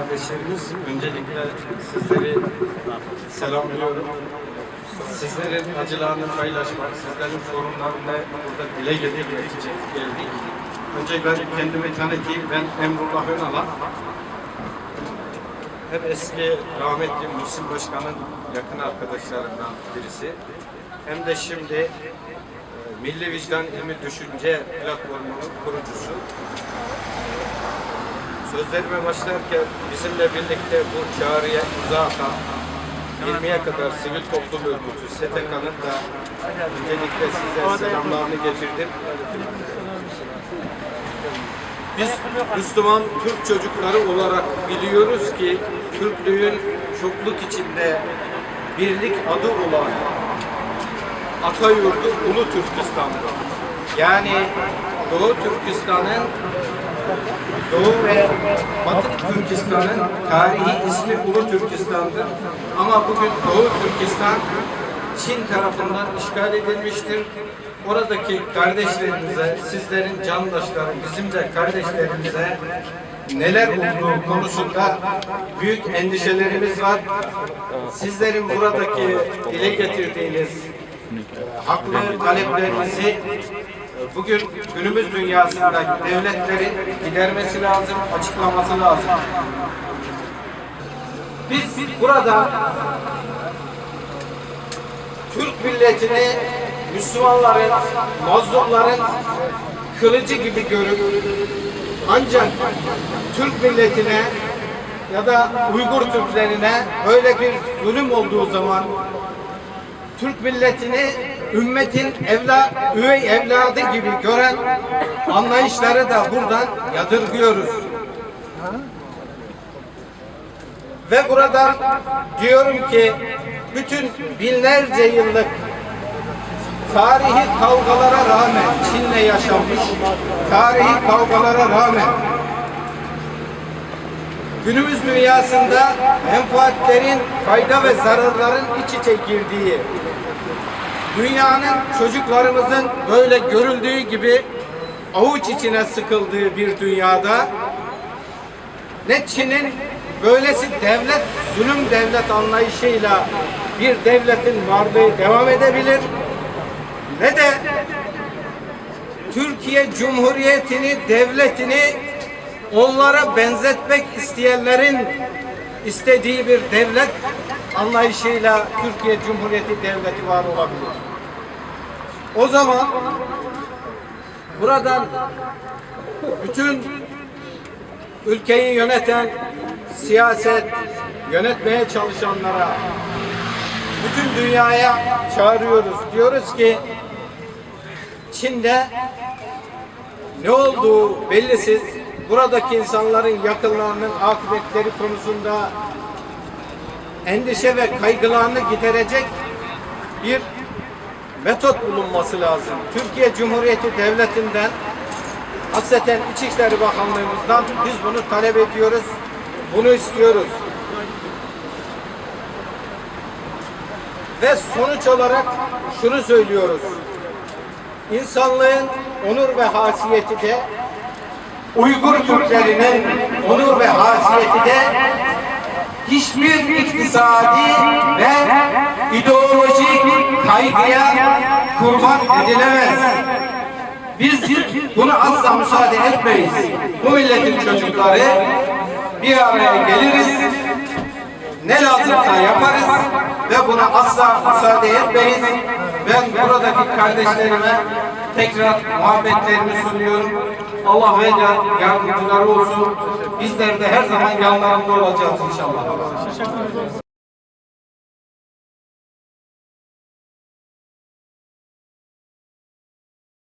Kardeşlerimiz öncelikle sizleri selamlıyorum. Sizlerin acılarını paylaşmak, sizlerin sorunlarını burada dile getirmek için geldik. Önce ben kendimi tanıtayım. Ben Emrullah Önal'a. Hep eski rahmetli Muhsin Başkan'ın yakın arkadaşlarından birisi. Hem de şimdi e, Milli Vicdan İlmi Düşünce Platformu'nun kurucusu. Sözlerime başlarken bizimle birlikte bu çağrıya imza atan 20'ye kadar sivil toplum örgütü STK'nın da öncelikle size selamlarını getirdim. Biz Müslüman Türk çocukları olarak biliyoruz ki Türklüğün çokluk içinde birlik adı olan Atayurdu Ulu Türkistan'dır. Yani Doğu Türkistan'ın Doğu ve Batı Türkistan'ın tarihi ismi Ulu Türkistan'dır. Ama bugün Doğu Türkistan Çin tarafından işgal edilmiştir. Oradaki kardeşlerimize, sizlerin candaşları, bizim de kardeşlerimize neler olduğu konusunda büyük endişelerimiz var. Sizlerin buradaki dile getirdiğiniz haklı taleplerinizi bugün günümüz dünyasında devletlerin gidermesi lazım, açıklaması lazım. Biz burada Türk milletini Müslümanların, mazlumların kılıcı gibi görüp ancak Türk milletine ya da Uygur Türklerine böyle bir zulüm olduğu zaman Türk milletini ümmetin evla, üvey evladı gibi gören anlayışları da buradan yadırgıyoruz. Ve buradan diyorum ki bütün binlerce yıllık tarihi kavgalara rağmen Çin'le yaşanmış tarihi kavgalara rağmen günümüz dünyasında menfaatlerin fayda ve zararların iç içe girdiği dünyanın çocuklarımızın böyle görüldüğü gibi avuç içine sıkıldığı bir dünyada ne Çin'in böylesi devlet, zulüm devlet anlayışıyla bir devletin varlığı devam edebilir ne de Türkiye Cumhuriyeti'ni, devletini onlara benzetmek isteyenlerin istediği bir devlet anlayışıyla Türkiye Cumhuriyeti Devleti var olabilir. O zaman buradan bütün ülkeyi yöneten siyaset yönetmeye çalışanlara bütün dünyaya çağırıyoruz. Diyoruz ki Çin'de ne olduğu bellisiz buradaki insanların yakınlarının akıbetleri konusunda endişe ve kaygılarını giderecek bir metot bulunması lazım. Türkiye Cumhuriyeti Devleti'nden hasreten İçişleri Bakanlığımızdan biz bunu talep ediyoruz. Bunu istiyoruz. Ve sonuç olarak şunu söylüyoruz. İnsanlığın onur ve hasiyeti de Uygur Türklerinin onur ve hasiyeti de hiçbir iktisadi ve ideolojik kaygıya kurban edilemez. Biz bunu asla müsaade etmeyiz. Bu milletin çocukları bir araya geliriz. Ne lazımsa yaparız ve buna asla müsaade etmeyiz. Ben buradaki kardeşlerime tekrar muhabbetlerimi sunuyorum. Allah ve yardımcıları olsun. Bizler de her zaman yanlarında olacağız inşallah.